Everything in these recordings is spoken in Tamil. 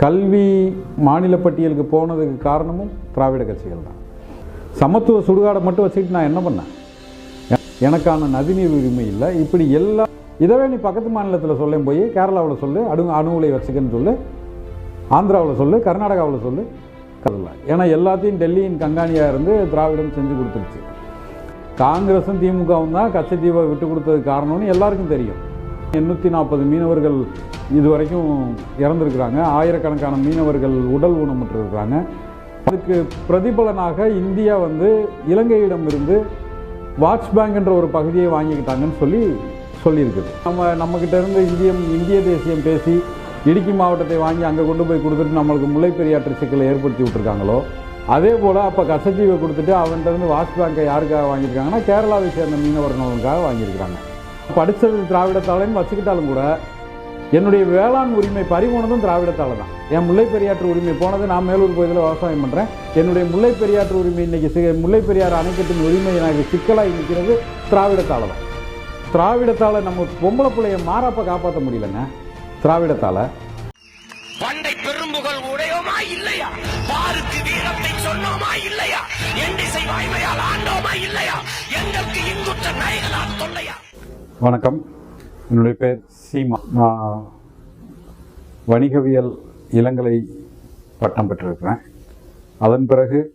கல்வி மாநில பட்டியலுக்கு போனதுக்கு காரணமும் திராவிட கட்சிகள் தான். சமத்துவ சுடுகாடை மட்டும் வச்சுக்கிட்டு நான் என்ன பண்ணேன்? எனக்கான நதிநீர் உரிமை இல்லை. இப்படி எல்லா இதவே நீ பக்கத்து மாநிலத்தில் சொல்ல போய் கேரளாவில் சொல்லு அணு அணு உலை வச்சுக்கன்னு சொல்லு ஆந்திராவில் சொல்லு கர்நாடகாவில் சொல்லு. கதல ஏன்னா எல்லாத்தையும் டெல்லியின் கங்காணியாக இருந்து திராவிடம் செஞ்சு கொடுத்துருச்சு. காங்கிரஸும் திமுகவும் தான் கச்சத்தீவை விட்டு கொடுத்தது காரணம்னு எல்லாருக்கும் தெரியும். எண்ணூற்றி நாற்பது மீனவர்கள் இது வரைக்கும் இறந்துருக்குறாங்க. ஆயிரக்கணக்கான மீனவர்கள் உடல் ஊனமுற்றிருக்கிறாங்க. அதுக்கு பிரதிபலனாக இந்தியா வந்து இலங்கையிடம் இருந்து வாட்ச் பேங்க்ன்ற ஒரு பகுதியை வாங்கிக்கிட்டாங்கன்னு சொல்லி சொல்லியிருக்குது நம்ம நம்மக்கிட்ட இருந்து இந்தியம் இந்திய தேசியம் பேசி இடுக்கி மாவட்டத்தை வாங்கி அங்கே கொண்டு போய் கொடுத்துட்டு நம்மளுக்கு முல்லை பெரியாற்று சிக்கலை ஏற்படுத்தி விட்டுருக்காங்களோ? அதே போல் அப்போ கச்சத்தீவை கொடுத்துட்டு அவன்கிட்ட இருந்து வாட்ச் பேங்கை யாருக்காக வாங்கியிருக்காங்கன்னா கேரளாவை சேர்ந்த மீனவர்களுக்காக வாங்கியிருக்கிறாங்க. படித்தது திராவிடத்தாலையும் வச்சுக்கிட்டாலும் கூட என்னுடைய வேளாண் உரிமை பறிபோனதும் திராவிடத்தால தான் என் முல்லை பெரியாற்று உரிமை போனது நான் மேலூர் பகுதியில் விவசாயம் பண்ணுறேன் என்னுடைய முல்லை பெரியாற்று உரிமை இன்றைக்கி சி- முல்லை பெரியாறு அணைக்கட்டின் உரிமை எனக்கு சிக்கலாக நிற்கிறது திராவிடத்தால் தான் திராவிடத்தால் நம்ம பொம்பளை பிள்ளைய மாறாப்ப காப்பாற்ற முடியலங்க திராவிடத்தால். பண்டை பெரும்புகள் உடையோமா இல்லையா? பாருக்கு வீரத்தை சொன்னோமா இல்லையா? எண்டிசை வாய்மையால் ஆண்டோமா இல்லையா? எங்களுக்கு இங்குற்ற நாய்களால் தொல்லையா? வணக்கம். என்னுடைய பேர் சீமா. நான் வணிகவியல் இளங்கலை பட்டம் பெற்றிருக்கிறேன். அதன் பிறகு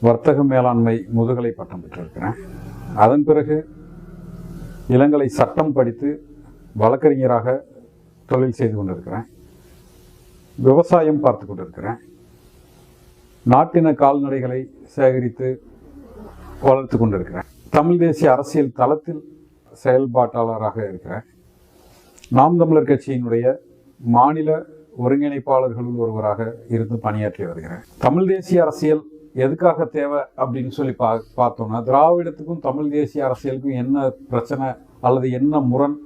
வர்த்தக மேலாண்மை முதுகலை பட்டம் பெற்றிருக்கிறேன். அதன் பிறகு இளங்கலை சட்டம் படித்து வழக்கறிஞராக தொழில் செய்து கொண்டிருக்கிறேன். விவசாயம் பார்த்து கொண்டிருக்கிறேன். நாட்டின கால்நடைகளை சேகரித்து வளர்த்து கொண்டிருக்கிறேன். தமிழ் தேசிய அரசியல் தளத்தில் செயல்பாட்டாளராக இருக்கிறேன். நாம் தமிழர் கட்சியினுடைய மாநில ஒருங்கிணைப்பாளர்களுள் ஒருவராக இருந்து பணியாற்றி வருகிறேன். தமிழ் தேசிய அரசியல் எதுக்காக தேவை அப்படின்னு சொல்லி பா பார்த்தோம்னா திராவிடத்துக்கும் தமிழ் தேசிய அரசியலுக்கும் என்ன பிரச்சனை அல்லது என்ன முரண்?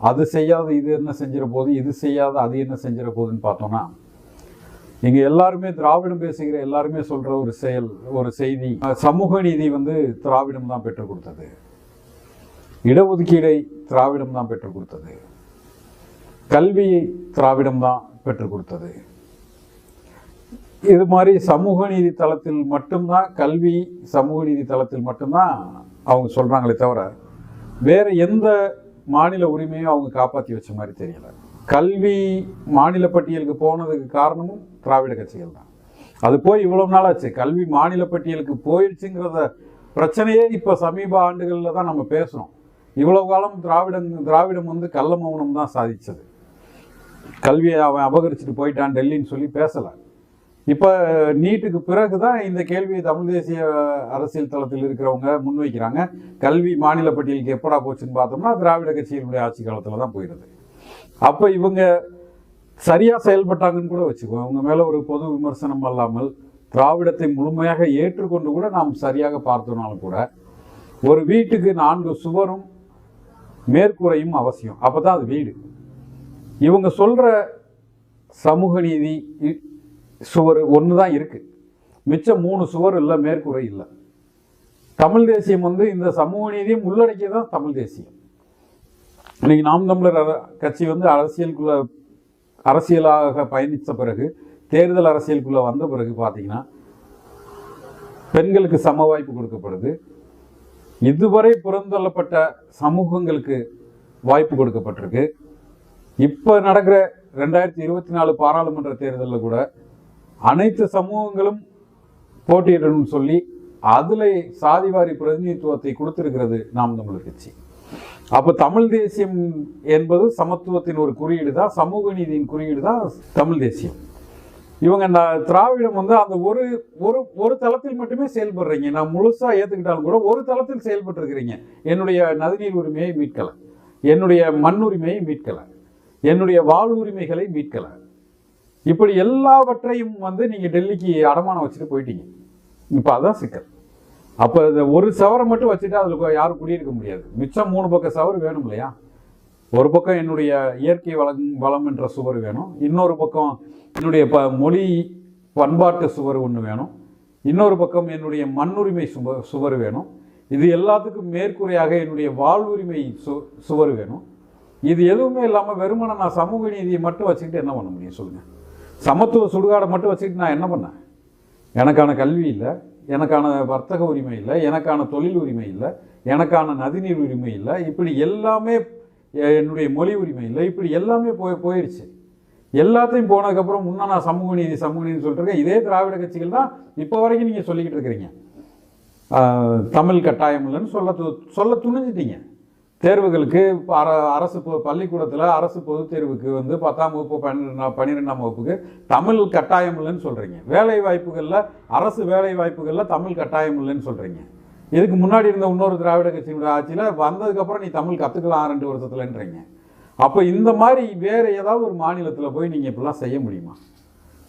அது செய்யாத இது என்ன செஞ்சிட போது இது செய்யாத அது என்ன செஞ்சிட போகுதுன்னு பார்த்தோம்னா இங்கே எல்லாருமே திராவிடம் பேசுகிற எல்லாருமே சொல்கிற ஒரு செயல் ஒரு செய்தி சமூக நீதி வந்து திராவிடம் தான் பெற்றுக் கொடுத்தது. இடஒதுக்கீடை திராவிடம் தான் பெற்றுக் கொடுத்தது. கல்வியை திராவிடம் தான் பெற்றுக் கொடுத்தது. இது மாதிரி சமூக நீதி தளத்தில் மட்டும்தான் கல்வி சமூக நீதி தளத்தில் மட்டும்தான் அவங்க சொல்கிறாங்களே தவிர வேறு எந்த மாநில உரிமையும் அவங்க காப்பாற்றி வச்ச மாதிரி தெரியல. கல்வி மாநில பட்டியலுக்கு போனதுக்கு காரணமும் திராவிட கட்சிகள் தான். அது போய் இவ்வளவு நாள் ஆச்சு. கல்வி மாநில பட்டியலுக்கு போயிடுச்சுங்கிறத பிரச்சனையே இப்போ சமீப ஆண்டுகளில் தான் நம்ம பேசுகிறோம் இவ்வளவு காலம் திராவிடங் திராவிடம் வந்து கள்ள மௌனம் தான் சாதித்தது கல்வியை அவன் அபகரிச்சுட்டு போயிட்டான் டெல்லின்னு சொல்லி பேசலை. இப்போ நீட்டுக்கு பிறகு தான் இந்த கேள்வியை தமிழ் தேசிய அரசியல் தளத்தில் இருக்கிறவங்க முன்வைக்கிறாங்க. கல்வி மாநில பட்டியலுக்கு எப்படா போச்சுன்னு பார்த்தோம்னா திராவிட கட்சியினுடைய ஆட்சி காலத்தில் தான் போயிடுது அப்போ இவங்க சரியாக செயல்பட்டாங்கன்னு கூட வச்சுக்கோ அவங்க மேலே ஒரு பொது விமர்சனம் அல்லாமல் திராவிடத்தை முழுமையாக ஏற்றுக்கொண்டு கூட நாம் சரியாக பார்த்தோம்னாலும் கூட ஒரு வீட்டுக்கு நான்கு சுவரும் மேற்கூரையும் அவசியம். அப்போ தான் அது வீடு. இவங்க சொல்கிற சமூக நீதி இ- சுவர் ஒன்று தான் இருக்குது மிச்சம் மூணு சுவர் இல்லை மேற்கூரை இல்லை. தமிழ் தேசியம் வந்து இந்த சமூக நீதியும் உள்ளடக்கிய தான் தமிழ் தேசியம். இன்னைக்கு நாம் தமிழர் அர- கட்சி வந்து அரசியலுக்குள்ள அரசியலாக பயணித்த பிறகு தேர்தல் அரசியலுக்குள்ளே வந்த பிறகு பார்த்தீங்கன்னா பெண்களுக்கு சம வாய்ப்பு கொடுக்கப்படுது. இதுவரை புறந்தள்ளப்பட்ட சமூகங்களுக்கு வாய்ப்பு கொடுக்கப்பட்டிருக்கு. இப்போ நடக்கிற ரெண்டாயிரத்தி இருபத்தி நாலு பாராளுமன்ற தேர்தலில் கூட அனைத்து சமூகங்களும் போட்டியிடணும்னு சொல்லி அதில் சாதிவாரி பிரதிநிதித்துவத்தை கொடுத்திருக்கிறது நாம் தமிழர் கட்சி. அப்போ தமிழ் தேசியம் என்பது சமத்துவத்தின் ஒரு குறியீடு தான் சமூக நீதியின் குறியீடு தான் தமிழ் தேசியம். இவங்க நான் திராவிடம் வந்து அந்த ஒரு ஒரு ஒரு தளத்தில் மட்டுமே செயல்படுறீங்க. நான் முழுசாக ஏற்றுக்கிட்டாலும் கூட ஒரு தளத்தில் செயல்பட்டுருக்கிறீங்க. என்னுடைய நதிநீர் உரிமையை மீட்கலை. என்னுடைய மண் உரிமையை மீட்கலை. என்னுடைய வாழ்வுரிமைகளை மீட்கலை. இப்படி எல்லாவற்றையும் வந்து நீங்கள் டெல்லிக்கு அடமானம் வச்சுட்டு போயிட்டீங்க. இப்போ அதுதான் சிக்கல். அப்போ இந்த ஒரு சவரை மட்டும் வச்சுட்டு அதில் யாரும் குடியிருக்க முடியாது. மிச்சம் மூணு பக்கம் சவர் வேணும் இல்லையா? ஒரு பக்கம் என்னுடைய இயற்கை வளம் வளம் என்ற சுவர் வேணும். இன்னொரு பக்கம் என்னுடைய ப மொழி பண்பாட்டு சுவர் ஒன்று வேணும். இன்னொரு பக்கம் என்னுடைய மண்ணுரிமை சுவ சுவர் வேணும். இது எல்லாத்துக்கும் மேற்குறையாக என்னுடைய வாழ்வுரிமை சு சுவர் வேணும். இது எதுவுமே இல்லாமல் வெறுமனை நான் சமூக நீதியை மட்டும் வச்சுக்கிட்டு என்ன பண்ண முடியும் சொல்லுங்கள் சமத்துவ சுடுகாடை மட்டும் வச்சுக்கிட்டு நான் என்ன பண்ணேன்? எனக்கான கல்வி இல்லை எனக்கான வர்த்தக உரிமை இல்லை எனக்கான தொழில் உரிமை இல்லை எனக்கான நதிநீர் உரிமை இல்லை இப்படி எல்லாமே என்னுடைய மொழி உரிமை இல்லை இப்படி எல்லாமே போய் போயிடுச்சு. எல்லாத்தையும் போனதுக்கப்புறம் முன்னே நான் சமூக நீதி சமூக நீதினு சொல்லிட்டு இதே திராவிட கட்சிகள் தான் இப்போ வரைக்கும் நீங்கள் சொல்லிக்கிட்டு இருக்கிறீங்க. தமிழ் கட்டாயம் இல்லைன்னு சொல்ல சொல்ல துணிஞ்சிட்டீங்க. தேர்வுகளுக்கு அர அரசு பள்ளிக்கூடத்தில் அரசு பொதுத் தேர்வுக்கு வந்து பத்தாம் வகுப்பு பன்னெண்டாம் பன்னிரெண்டாம் வகுப்புக்கு தமிழ் கட்டாயம் இல்லைன்னு சொல்கிறீங்க வேலை வாய்ப்புகளில் அரசு வேலை வாய்ப்புகளில் தமிழ் கட்டாயம் இல்லைன்னு சொல்கிறீங்க இதுக்கு முன்னாடி இருந்த இன்னொரு திராவிட கட்சியினுடைய ஆட்சியில் வந்ததுக்கப்புறம் நீ தமிழ் கற்றுக்கலாம் ரெண்டு வருஷத்துலன்றீங்க. அப்போ இந்த மாதிரி வேறு ஏதாவது ஒரு மாநிலத்தில் போய் நீங்கள் இப்படிலாம் செய்ய முடியுமா?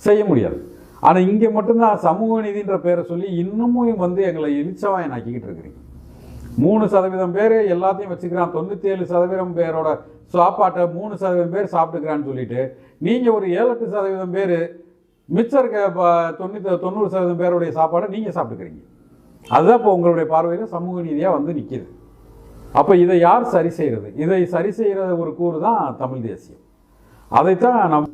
செய்ய முடியாது. ஆனால் இங்கே மட்டும்தான் சமூக நீதின்ற பேரை சொல்லி இன்னமும் வந்து எங்களை எலிச்சவாயன் ஆக்கிக்கிட்டு இருக்கிறீங்க. மூணு சதவீதம் பேர் எல்லாத்தையும் வச்சுக்கிறான். தொண்ணூற்றி ஏழு சதவீதம் பேரோட சாப்பாட்டை மூணு சதவீதம் பேர் சாப்பிட்டுக்கிறான்னு சொல்லிட்டு நீங்கள் ஒரு ஏழு எட்டு சதவீதம் பேர் மிச்சம் இருக்க தொண்ணூற்றி தொண்ணூறு சதவீதம் பேருடைய சாப்பாடை நீங்கள் சாப்பிட்டுக்கிறீங்க. அதுதான் இப்போ உங்களுடைய பார்வையில் சமூக நீதியாக வந்து நிற்கிது அப்போ இதை யார் சரி செய்கிறது இதை சரி செய்கிற ஒரு கூறு தான் தமிழ் தேசியம். அதைத்தான் நம்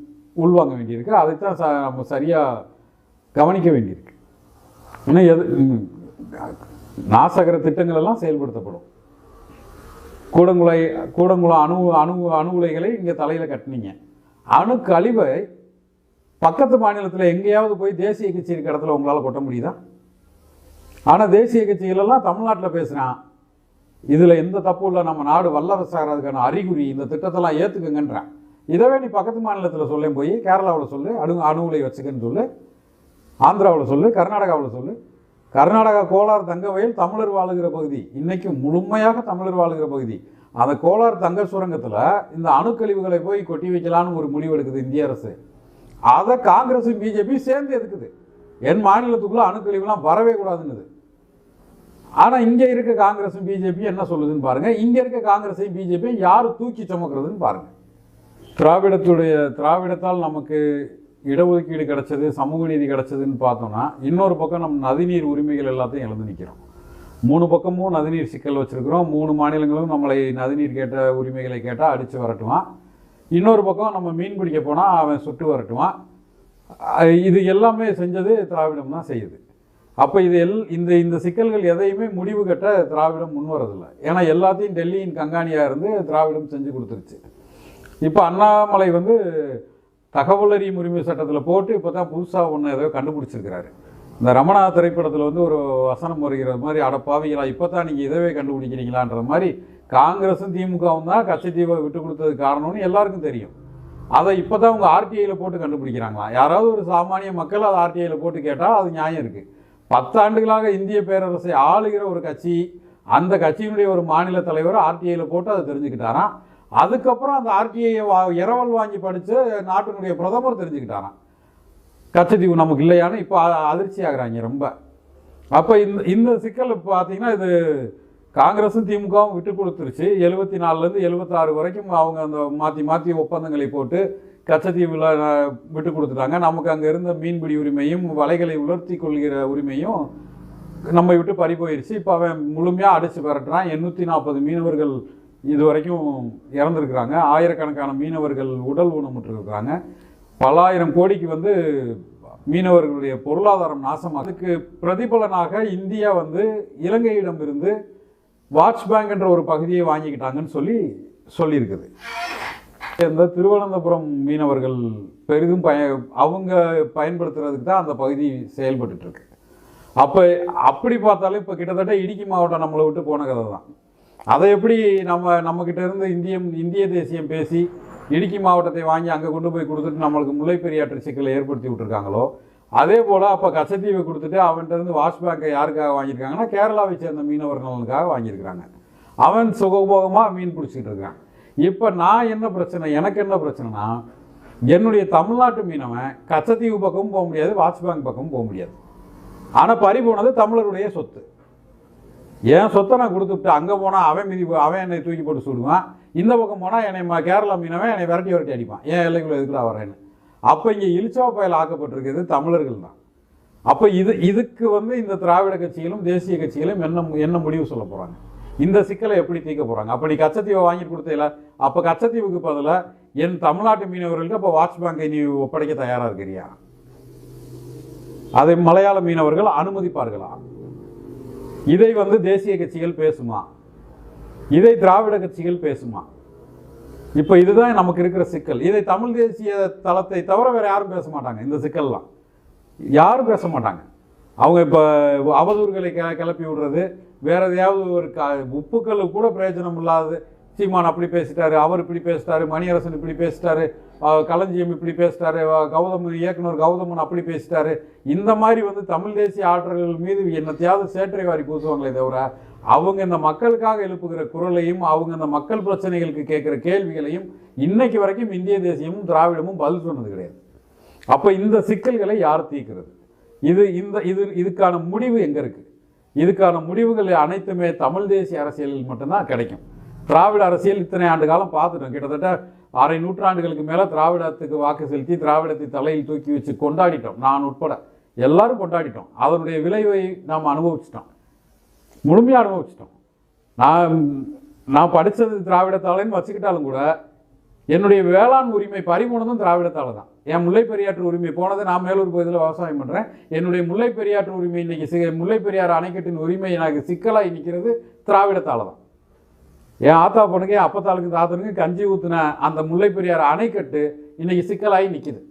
உள்வாங்க வேண்டியிருக்கு. அதைத்தான் ச நம்ம சரியாக கவனிக்க வேண்டியிருக்கு. ஏன்னா எது நாசகர திட்டங்கள் எல்லாம் செயல்படுத்தப்படும். கூடங்குலை கூடங்குளம் அணு அணு அணு உலைகளை இங்கே தலையில் கட்டினீங்க. அணு கழிவை பக்கத்து மாநிலத்தில் எங்கேயாவது போய் தேசிய கட்சி இருக்க இடத்துல உங்களால் கொட்ட முடியுதா? ஆனால் தேசிய கட்சிகளெல்லாம் தமிழ்நாட்டில் பேசுகிறான் இதில் எந்த தப்பும் இல்லை நம்ம நாடு வல்லரசாகிறதுக்கான அறிகுறி இந்த திட்டத்தெல்லாம் ஏற்றுக்குங்கன்றேன் இதவே நீ பக்கத்து மாநிலத்தில் சொல்லேன் போய் கேரளாவில் சொல்லு அணு அணு உலை வச்சுக்கன்னு சொல்லு ஆந்திராவில் சொல்லு கர்நாடகாவில் சொல்லு. கர்நாடகா கோலார் தங்க வயல் தமிழர் வாழுகிற பகுதி இன்றைக்கு முழுமையாக தமிழர் வாழுகிற பகுதி. அந்த கோலார் தங்க சுரங்கத்தில் இந்த அணுக்கழிவுகளை போய் கொட்டி வைக்கலான்னு ஒரு முடிவு எடுக்குது இந்திய அரசு. அதை காங்கிரஸும் பிஜேபி சேர்ந்து எதுக்குது? என் மாநிலத்துக்குள்ளே அணுக்கழிவுலாம் வரவே கூடாதுன்னுது ஆனால் இங்கே இருக்க காங்கிரஸும் பிஜேபி என்ன சொல்லுதுன்னு பாருங்கள் இங்கே இருக்க காங்கிரஸையும் பிஜேபியும் யார் தூக்கி சுமக்கிறதுன்னு பாருங்கள் திராவிடத்துடைய திராவிடத்தால் நமக்கு இடஒதுக்கீடு கிடைச்சது சமூக நீதி கிடைச்சதுன்னு பார்த்தோம்னா இன்னொரு பக்கம் நம்ம நதிநீர் உரிமைகள் எல்லாத்தையும் இழந்து நிற்கிறோம் மூணு பக்கமும் நதிநீர் சிக்கல் வச்சுருக்கிறோம். மூணு மாநிலங்களும் நம்மளை நதிநீர் கேட்ட உரிமைகளை கேட்டால் அடித்து வரட்டுவான். இன்னொரு பக்கம் நம்ம மீன் பிடிக்க போனால் அவன் சுட்டு வரட்டுவான். இது எல்லாமே செஞ்சது திராவிடம் தான் செய்யுது. அப்போ இது எல் இந்த இந்த சிக்கல்கள் எதையுமே முடிவு கட்ட திராவிடம் முன்வரதில்லை ஏன்னா எல்லாத்தையும் டெல்லியின் கங்காணியாக இருந்து திராவிடம் செஞ்சு கொடுத்துருச்சு. இப்போ அண்ணாமலை வந்து தகவல் அறியும் உரிமை சட்டத்தில் போட்டு இப்போ தான் புதுசாக ஒன்று ஏதோ கண்டுபிடிச்சிருக்கிறாரு. இந்த ரமணா திரைப்படத்தில் வந்து ஒரு வசனம் வருகிறது மாதிரி அடப்பாவீங்களா இப்போ தான் நீங்கள் இதவே கண்டுபிடிக்கிறீங்களான்ற மாதிரி காங்கிரஸும் திமுகவும் தான் கச்சத்தீவை விட்டு கொடுத்தது காரணம்னு எல்லாருக்கும் தெரியும். அதை இப்போ தான் உங்கள் ஆர்டிஐயில் போட்டு கண்டுபிடிக்கிறாங்களாம். யாராவது ஒரு சாமானிய மக்கள் அதை ஆர்டிஐயில் போட்டு கேட்டால் அது நியாயம் இருக்குது பத்தாண்டுகளாக இந்திய பேரரசை ஆளுகிற ஒரு கட்சி அந்த கட்சியினுடைய ஒரு மாநில தலைவர் ஆர்டிஐயில் போட்டு அதை தெரிஞ்சுக்கிட்டாராம். அதுக்கப்புறம் அந்த ஆர்டிஐயை வா இரவல் வாங்கி படித்து நாட்டினுடைய பிரதமர் தெரிஞ்சுக்கிட்டாராம். கச்சத்தீவு நமக்கு இல்லையான்னு இப்போ அதிர்ச்சி ஆகிறாங்க ரொம்ப. அப்போ இந்த இந்த சிக்கல் பார்த்தீங்கன்னா இது காங்கிரஸும் திமுகவும் விட்டு கொடுத்துருச்சு. எழுபத்தி நாலுலேருந்து எழுபத்தாறு வரைக்கும் அவங்க அந்த மாற்றி மாற்றி ஒப்பந்தங்களை போட்டு கச்சத்தீவில் விட்டு கொடுத்துட்டாங்க. நமக்கு அங்கே இருந்த மீன்பிடி உரிமையும் வலைகளை உலர்த்தி கொள்கிற உரிமையும் நம்ம விட்டு பறி போயிடுச்சு இப்போ அவன் முழுமையாக அடித்து விரட்டுறான். எண்ணூற்றி நாற்பது மீனவர்கள் இது வரைக்கும் இறந்துருக்குறாங்க. ஆயிரக்கணக்கான மீனவர்கள் உடல் ஊனமுற்றிருக்கிறாங்க. பல்லாயிரம் கோடிக்கு வந்து மீனவர்களுடைய பொருளாதாரம் நாசம் அதுக்கு பிரதிபலனாக இந்தியா வந்து இலங்கையிடம் இருந்து வாட்ச் பேங்க் என்ற ஒரு பகுதியை வாங்கிக்கிட்டாங்கன்னு சொல்லி சொல்லியிருக்குது. இந்த திருவனந்தபுரம் மீனவர்கள் பெரிதும் பய அவங்க பயன்படுத்துறதுக்கு தான் அந்த பகுதி செயல்பட்டுட்டு இருக்கு. அப்போ அப்படி பார்த்தாலும் இப்போ கிட்டத்தட்ட இடுக்கி மாவட்டம் நம்மளை விட்டு போன கதை தான். அதை எப்படி நம்ம நம்மக்கிட்ட இருந்து இந்தியம் இந்திய தேசியம் பேசி இடுக்கி மாவட்டத்தை வாங்கி அங்கே கொண்டு போய் கொடுத்துட்டு நம்மளுக்கு முல்லை பெரியாற்று சிக்கலை ஏற்படுத்தி விட்டுருக்காங்களோ அதே போல் அப்போ கச்சத்தீவை கொடுத்துட்டு அவன்கிட்டருந்து வாஷ் பேங்கை யாருக்காக வாங்கியிருக்காங்கன்னா கேரளாவை சேர்ந்த மீனவர்களுக்காக வாங்கியிருக்கிறாங்க. அவன் சுகபோகமாக மீன் பிடிச்சிக்கிட்டு இருக்கான். இப்போ நான் என்ன பிரச்சனை எனக்கு என்ன பிரச்சனைனா என்னுடைய தமிழ்நாட்டு மீனவன் கச்சத்தீவு பக்கமும் போக முடியாது வாட்ச் பக்கமும் போக முடியாது. ஆனால் பறி போனது தமிழருடைய சொத்து. என் சொத்தை நான் கொடுத்துட்டு அங்கே போனால் அவன் மிதி அவன் என்னை தூக்கி போட்டு சுடுவான். இந்த பக்கம் போனால் என்னை ம- கேரளா மீனவன் என்னை விரட்டி விரட்டி அடிப்பான். ஏன் எல்லைக்குள்ள எதுக்குடா வரேன்னு அப்போ இங்கே இழிச்சவ பயல் ஆக்கப்பட்டிருக்கிறது தமிழர்கள் தான். அப்போ இது இதுக்கு வந்து இந்த திராவிட கட்சிகளும் தேசிய கட்சிகளும் என்ன என்ன முடிவு சொல்ல போகிறாங்க இந்த சிக்கலை எப்படி தீர்க்க போகிறாங்க அப்போ நீ கச்சத்தீவை வாங்கி கொடுத்தீல அப்போ கச்சத்தீவுக்கு பதிலாக என் தமிழ்நாட்டு மீனவர்களுக்கு அப்போ வாட்ச் பேங்கை நீ ஒப்படைக்க தயாராக இருக்கிறியா? அதை மலையாள மீனவர்கள் அனுமதிப்பார்களா? இதை வந்து தேசிய கட்சிகள் பேசுமா? இதை திராவிட கட்சிகள் பேசுமா? இப்போ இதுதான் நமக்கு இருக்கிற சிக்கல். இதை தமிழ் தேசிய தளத்தை தவிர வேறு யாரும் பேச மாட்டாங்க இந்த சிக்கல்லாம். யாரும் பேச மாட்டாங்க. அவங்க இப்போ அவதூறுகளை கெ கிளப்பி விடுறது வேற எதையாவது ஒரு க உப்புக்கள் கூட பிரயோஜனம் இல்லாது சீமான் அப்படி பேசிட்டாரு அவர் இப்படி பேசிட்டாரு மணியரசன் இப்படி பேசிட்டாரு களஞ்சியம் இப்படி பேசிட்டாரு கௌதம் இயக்குனர் கௌதமன் அப்படி பேசிட்டாரு. இந்த மாதிரி வந்து தமிழ் தேசிய ஆற்றல்கள் மீது என்னத்தையாவது சேற்றை வாரி பூசுவாங்களே தவிர அவங்க இந்த மக்களுக்காக எழுப்புகிற குரலையும் அவங்க இந்த மக்கள் பிரச்சனைகளுக்கு கேட்குற கேள்விகளையும் இன்னைக்கு வரைக்கும் இந்திய தேசியமும் திராவிடமும் பதில் சொன்னது கிடையாது. அப்போ இந்த சிக்கல்களை யார் தீர்க்கிறது? இது இந்த இது இதுக்கான முடிவு எங்கே இருக்குது இதுக்கான முடிவுகள் அனைத்துமே தமிழ் தேசிய அரசியலில் மட்டும்தான் கிடைக்கும். திராவிட அரசியல் இத்தனை ஆண்டு காலம் பார்த்துட்டோம். கிட்டத்தட்ட அரை நூற்றாண்டுகளுக்கு மேலே திராவிடத்துக்கு வாக்கு செலுத்தி திராவிடத்தை தலையில் தூக்கி வச்சு கொண்டாடிட்டோம். நான் உட்பட எல்லாரும் கொண்டாடிட்டோம். அதனுடைய விளைவை நாம் அனுபவிச்சிட்டோம். முழுமையாக அனுபவிச்சிட்டோம். நான் நான் படித்தது திராவிடத்தாளன்னு வச்சுக்கிட்டாலும் கூட என்னுடைய வேளாண் உரிமை பறிமுனதும் திராவிடத்தால தான் என் முல்லை பெரியாற்று உரிமை போனது நான் மேலூர் பகுதியில் விவசாயம் பண்ணுறேன் என்னுடைய முல்லை பெரியாற்று உரிமை இன்னைக்கு சி முல்லை பெரியாறு அணைக்கட்டின் உரிமை எனக்கு சிக்கலாகி நிற்கிறது திராவிடத்தால தான் என் ஆத்தா பொண்ணுக்கு என் அப்பத்தாளுக்கு தாத்தனுக்கு கஞ்சி ஊற்றின அந்த முல்லை பெரியாறு அணைக்கட்டு இன்னைக்கு சிக்கலாகி நிற்கிது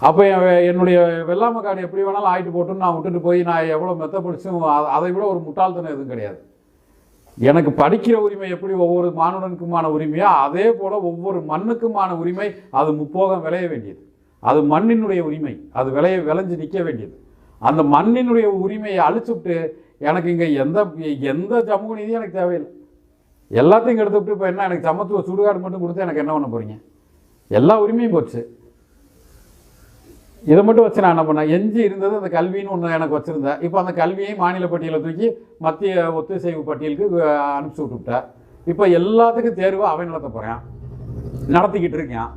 அப்போ என்னுடைய வெள்ளாமை காடு எப்படி வேணாலும் ஆயிட்டு போட்டுன்னு நான் விட்டுட்டு போய் நான் எவ்வளோ மெத்த படிச்சும் அதை விட ஒரு முட்டாள்தனம் எதுவும் கிடையாது. எனக்கு படிக்கிற உரிமை எப்படி ஒவ்வொரு மானுடனுக்குமான உரிமையோ அதே போல் ஒவ்வொரு மண்ணுக்குமான உரிமை அது முப்போகம் விளைய வேண்டியது. அது மண்ணினுடைய உரிமை. அது விளைய விளைஞ்சு நிற்க வேண்டியது. அந்த மண்ணினுடைய உரிமையை அழிச்சுட்டு எனக்கு இங்கே எந்த எந்த சமூக நீதியும் எனக்கு தேவையில்லை. எல்லாத்தையும் எடுத்துக்கிட்டு இப்போ என்ன எனக்கு சமத்துவ சுடுகாடு மட்டும் கொடுத்து எனக்கு என்ன பண்ண போகிறீங்க எல்லா உரிமையும் போச்சு. இதை மட்டும் வச்சு நான் என்ன பண்ணேன்? எஞ்சி இருந்தது அந்த கல்வின்னு ஒன்று எனக்கு வச்சுருந்தேன் இப்போ அந்த கல்வியை மாநில பட்டியலில் தூக்கி மத்திய ஒத்துசைவு பட்டியலுக்கு அனுப்பிச்சி விட்டுவிட்டேன் இப்போ எல்லாத்துக்கும் தேர்வு அவன் நடத்த போகிறேன் நடத்திக்கிட்டு இருக்கேன்.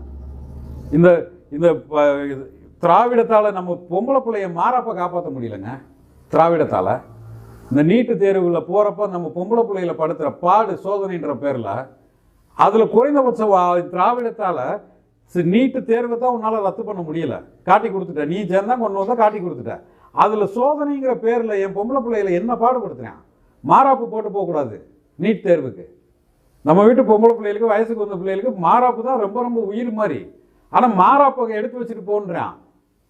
இந்த இந்த ப- இது திராவிடத்தால் நம்ம பொம்பளை பிள்ளைய மாறப்ப காப்பாற்ற முடியலங்க. திராவிடத்தால். இந்த நீட்டு தேர்வில் போகிறப்ப நம்ம பொம்பளை பிள்ளைகளை படுத்துகிற பாடு சோதனைன்ற பேரில் அதில் குறைந்தபட்சம் வா- திராவிடத்தால் சரி நீட்டு தேர்வை தான் உன்னால் ரத்து பண்ண முடியல. காட்டி கொடுத்துட்ட. நீ சேர்ந்தா கொண்டு வந்தால் காட்டி கொடுத்துட்ட. அதில் சோதனைங்கிற பேரில் என் பொம்பளை பிள்ளைகளை என்ன பாடுபடுத்துறேன்? மாறாப்பு போட்டு போகக்கூடாது நீட் தேர்வுக்கு. நம்ம வீட்டு பொம்பளை பிள்ளைகளுக்கு வயசுக்கு வந்த பிள்ளைகளுக்கு மாறாப்பு தான் ரொம்ப ரொம்ப உயிர் மாதிரி. ஆனால் மாறாப்பை எடுத்து வச்சுட்டு போன்றான்.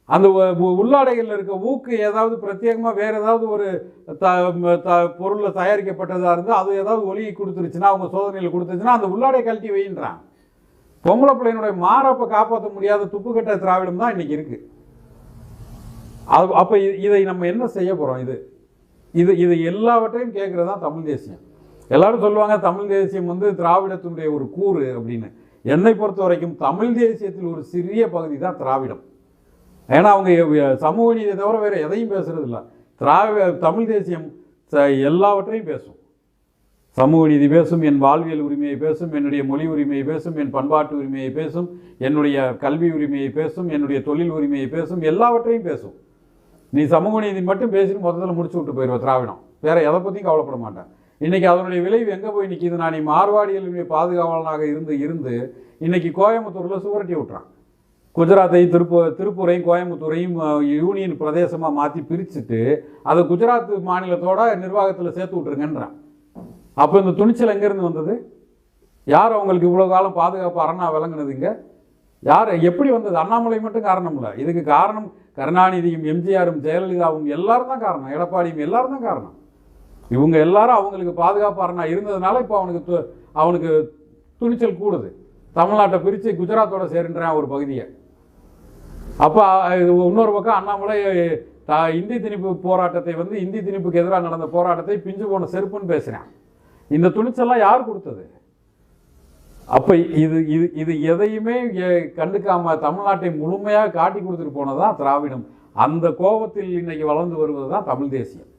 அந்த உ- உள்ளாடைகளில் இருக்க ஊக்கு ஏதாவது பிரத்யேகமாக வேறு ஏதாவது ஒரு த த பொருளில் தயாரிக்கப்பட்டதாக இருந்தால் அது ஏதாவது ஒலி கொடுத்துருச்சுன்னா அவங்க சோதனையில் கொடுத்துருச்சுன்னா அந்த உள்ளாடை கழட்டி வைன்றான் பொம்பளை பிள்ளையினுடைய மாறப்பை காப்பாற்ற முடியாத துப்புக்கட்ட திராவிடம் தான் இன்னைக்கு இருக்கு. அது அப்போ இதை நம்ம என்ன செய்ய போகிறோம் இது? இது இது எல்லாவற்றையும் கேட்குறது தான் தமிழ் தேசியம். எல்லாரும் சொல்லுவாங்க தமிழ் தேசியம் வந்து திராவிடத்தினுடைய ஒரு கூறு அப்படின்னு. என்னை பொறுத்த வரைக்கும் தமிழ் தேசியத்தில் ஒரு சிறிய பகுதி தான் திராவிடம். ஏன்னா அவங்க சமூக நீதியை தவிர வேறு எதையும் பேசுகிறது இல்லை திராவிட தமிழ் தேசியம் எல்லாவற்றையும் பேசும். சமூக நீதி பேசும் என் வாழ்வியல் உரிமையை பேசும் என்னுடைய மொழி உரிமையை பேசும் என் பண்பாட்டு உரிமையை பேசும் என்னுடைய கல்வி உரிமையை பேசும் என்னுடைய தொழில் உரிமையை பேசும் எல்லாவற்றையும் பேசும். நீ சமூக நீதி மட்டும் பேசிட்டு மொத்தத்தில் முடிச்சு விட்டு போயிடுவ திராவிடம். வேற எதை பற்றியும் கவலைப்பட மாட்டேன். இன்னைக்கு அதனுடைய விளைவு எங்கே போய் நிற்கிது நான் நீ மார்வாடிகளுடைய பாதுகாவலனாக இருந்து இருந்து இன்னைக்கு கோயம்புத்தூரில் சுவரட்டி விட்றான் குஜராத்தையும் திருப்பூ திருப்பூரையும் கோயம்புத்தூரையும் யூனியன் பிரதேசமாக மாற்றி பிரிச்சுட்டு அதை குஜராத் மாநிலத்தோட நிர்வாகத்தில் சேர்த்து விட்ருங்கன்றான் அப்போ இந்த துணிச்சல் எங்கேருந்து வந்தது? யார் அவங்களுக்கு இவ்வளோ காலம் பாதுகாப்பு அரணா விளங்குனதுங்க? யார் எப்படி வந்தது? அண்ணாமலை மட்டும் காரணம் இல்லை. இதுக்கு காரணம் கருணாநிதியும் எம்ஜிஆரும் ஜெயலலிதாவும் எல்லாரும் தான் காரணம். எடப்பாடியும் எல்லாரும் தான் காரணம். இவங்க எல்லாரும் அவங்களுக்கு பாதுகாப்பு அரணா இருந்ததுனால இப்போ அவனுக்கு து- அவனுக்கு துணிச்சல் கூடுது. தமிழ்நாட்டை பிரித்து குஜராத்தோட சேருன்றான் ஒரு பகுதியை. அப்போ இன்னொரு பக்கம் அண்ணாமலை த- இந்தி திணிப்பு போராட்டத்தை வந்து இந்தி திணிப்புக்கு எதிராக நடந்த போராட்டத்தை பிஞ்சு போன செருப்புன்னு பேசுகிறேன் இந்த துணிச்சல்லாம் யார் கொடுத்தது? அப்போ இது இது இது எதையுமே கண்டுக்காம தமிழ்நாட்டை முழுமையாக காட்டி கொடுத்துட்டு போனதுதான் திராவிடம். அந்த கோபத்தில் இன்னைக்கு வளர்ந்து வருவது தான் தமிழ் தேசியம்.